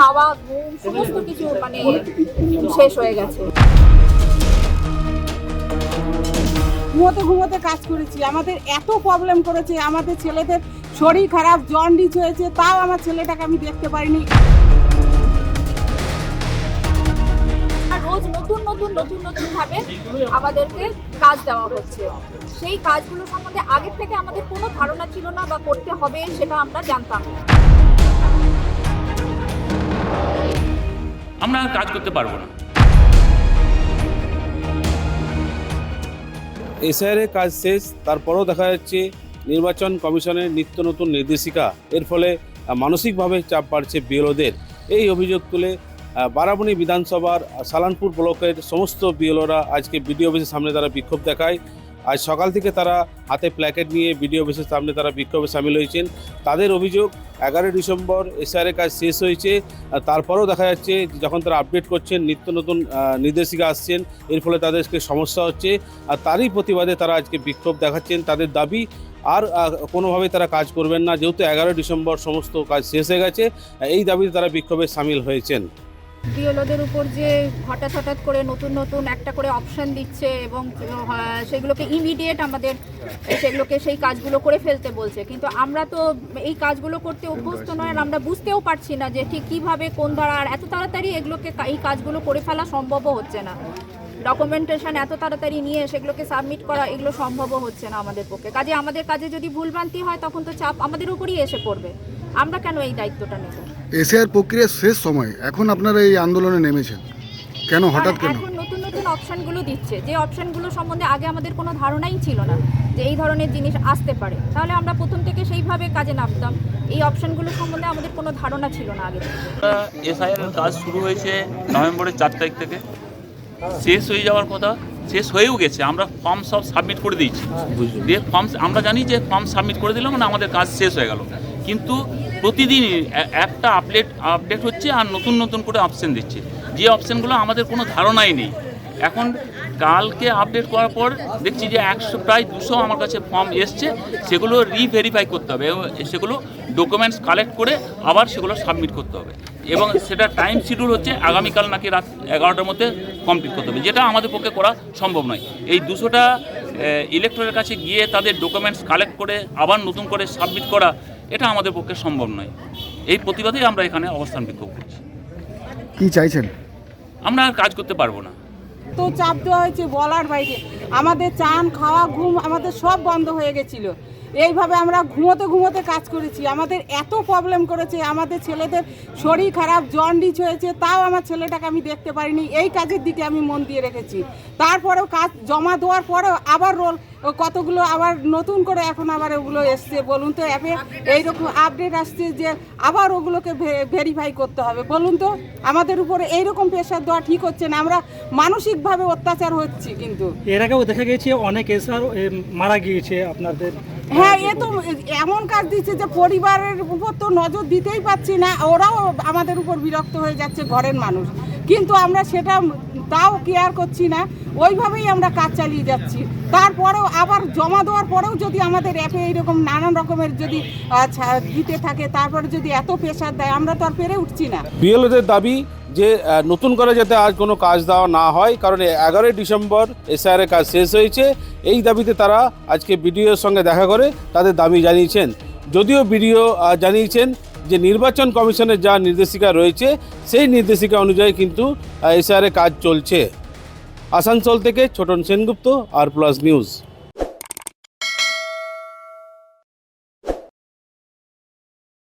খাওয়া ঘুম সমস্ত কিছু মানে শেষ হয়ে গেছে। ঘুমোতে ঘুমোতে কাজ করেছি। আমাদের এত প্রবলেম করেছে। আমাদের ছেলেদের শরীর খারাপ জন্ডিস হয়েছে তাও আমার ছেলেটাকে আমি দেখতে পারিনি। আর রোজ নতুন নতুন নতুন নতুন ভাবে আমাদেরকে কাজ দেওয়া হচ্ছে। সেই কাজগুলো সম্বন্ধে আগের থেকে আমাদের কোনো ধারণা ছিল না বা করতে হবে সেটা আমরা জানতাম। না আমরা কাজ করতে পারব না। এসআইআর কাজ শেষ, তারপরেও দেখা যাচ্ছে নির্বাচন কমিশনের নিত্য নতুন নির্দেশিকা। এর ফলে মানসিকভাবে চাপ বাড়ছে বিএলওদের। এই অভিযোগ তুলে বারাবণী বিধানসভার সালানপুর ব্লকের সমস্ত বিএলওরা আজকে বিডিও অফিসের সামনে তারা বিক্ষোভ দেখায়। আজ সকাল থেকে তারা হাতে প্ল্যাকেট নিয়ে বিডিও অফিসের সামনে তারা বিক্ষোভে সামিল হয়েছেন। তাদের অভিযোগ এগারোই ডিসেম্বর এসআইআর কাজ শেষ হয়েছে। তারপরেও দেখা যাচ্ছে যখন তারা আপডেট করছেন, নিত্য নতুন নির্দেশিকা আসছেন, এর ফলে তাদেরকে সমস্যা হচ্ছে। আর তারই প্রতিবাদে তারা আজকে বিক্ষোভ দেখাচ্ছেন। তাদের দাবি, আর কোনোভাবে তারা কাজ করবেন না। যেহেতু এগারোই ডিসেম্বর সমস্ত কাজ শেষ হয়ে গেছে, এই দাবিতে তারা বিক্ষোভে সামিল হয়েছেন। বিএলওদের উপর যে হঠাৎ হঠাৎ করে নতুন নতুন একটা করে অপশন দিচ্ছে এবং সেগুলোকে ইমিডিয়েট আমাদের সেগুলোকে সেই কাজগুলো করে ফেলতে বলছে। কিন্তু আমরা তো এই কাজগুলো করতে অভ্যস্ত নয় আর আমরা বুঝতেও পারছি না যে ঠিক কীভাবে, কোন ধারা, আর এত তাড়াতাড়ি এগুলোকে এই কাজগুলো করে ফেলা সম্ভবও হচ্ছে না। ডকুমেন্টেশন এত তাড়াতাড়ি নিয়ে সেগুলোকে সাবমিট করা এগুলো সম্ভবও হচ্ছে না আমাদের পক্ষে। কাজে আমাদের কাজে যদি ভুলভ্রান্তি হয়, তখন তো চাপ আমাদের উপরই এসে পড়বে। আমরা কেন এই দায়িত্বটা নেব? এসআইআর প্রক্রিয়ার শেষ সময়। এখন আপনারা এই আন্দোলনে নেমেছেন। কেন হঠাৎ কেন? এখন নতুন নতুন অপশনগুলো দিচ্ছে। যে অপশনগুলো সম্বন্ধে আগে আমাদের কোনো ধারণাই ছিল না যে এই ধরনের জিনিস আসতে পারে। তাহলে আমরা প্রথম থেকে সেইভাবে কাজে নামতাম। এই অপশনগুলো সম্বন্ধে আমাদের কোনো ধারণা ছিল না আগে এসআইআর কাজ শুরু হয়েছে নভেম্বরের চার তারিখ থেকে। শেষ হয়ে যাওয়ার কথা শেষ হয়েও গেছে। আমরা ফর্ম সব সাবমিট করে দিয়েছি। দিয়ে ফর্ম আমরা জানি যে ফর্ম সাবমিট করে দিলাম মানে আমাদের কাজ শেষ হয়ে গেল। কিন্তু প্রতিদিনই এ- একটা আপডেট আপডেট হচ্ছে আর নতুন নতুন করে অপশন দিচ্ছে। যে অপশানগুলো আমাদের কোনো ধারণাই নেই। এখন কালকে আপডেট করার পর দেখছি যে একশো, প্রায় দুশো আমার কাছে ফর্ম এসছে, সেগুলো রিভেরিফাই করতে হবে এবং সেগুলো ডকুমেন্টস কালেক্ট করে আবার সেগুলো সাবমিট করতে হবে। এবং সেটা টাইম শিডিউল হচ্ছে আগামীকাল নাকি রাত এগারোটার মধ্যে কমপ্লিট করতে হবে, যেটা আমাদের পক্ষে করা সম্ভব নয়। এই দুশোটা ইলেকট্রনের কাছে গিয়ে তাদের ডকুমেন্টস কালেক্ট করে আবার নতুন করে সাবমিট করা এটা আমাদের পক্ষে সম্ভব নয়। এই প্রতিবাদেই আমরা এখানে অবস্থান বিক্ষোভ করছি। কি চাইছেন? আমরা আর কাজ করতে পারব না। চাপ দেওয়া হয়েছে বলার বাইরে। আমাদের চান, খাওয়া, ঘুম আমাদের সব বন্ধ হয়ে গেছিল। এইভাবে আমরা ঘুমোতে ঘুমোতে কাজ করেছি। আমাদের এত প্রবলেম করেছে। আমাদের ছেলেদের শরীর খারাপ জন্ডিস হয়েছে, তাও আমার ছেলেটাকে আমি দেখতে পারিনি। এই কাজের দিকে আমি মন দিয়ে রেখেছি। তারপরেও কাজ জমা দেওয়ার পরেও আবার রোল কতগুলো আবার নতুন করে এখন আবার ওগুলো এসছে। বলুন তো, অ্যাপে এইরকম আপডেট আসছে যে আবার ওগুলোকে ভেরিফাই করতে হবে। বলুন তো, আমাদের উপরে এইরকম প্রেশার দেওয়া ঠিক হচ্ছে না। আমরা মানসিকভাবে অত্যাচার হচ্ছে কিন্তু। এর আগেও দেখা গেছে অনেক এসআর মারা গিয়েছে আপনাদের। হ্যাঁ এ তো এমন কাজ দিচ্ছে যে পরিবারের উপর তো নজর দিতেই পাচ্ছি না ওরাও আমাদের উপর বিরক্ত হয়ে যাচ্ছে ঘরের মানুষ। কিন্তু আমরা সেটা তাও কেয়ার করছি না ওইভাবেই আমরা কাজ চালিয়ে যাচ্ছি। তারপরেও আবার জমা দেওয়ার পরেও যদি আমাদের অ্যাপে এইরকম নানান রকমের যদি দিতে থাকে তারপরে যদি এত প্রেশার দেয় আমরা তো আর পেরে উঠছি না। বিএলওদের দাবি যে নতুন করে যাতে আজ কোনো কাজ দেওয়া না হয়, কারণ এগারোই ডিসেম্বর এসআইআর কাজ শেষ হয়েছে। এই দাবিতে তারা আজকে বিডিওর সঙ্গে দেখা করে তাদের দাবি জানিয়েছেন। যদিও বিডিও জানিয়েছেন যে, নির্বাচন কমিশনের যা নির্দেশিকা রয়েছে, সেই নির্দেশিকা অনুযায়ী কিন্তু এসআইআর কাজ চলছে। আসানসোল থেকে Chhoton Sengupta, R plus news.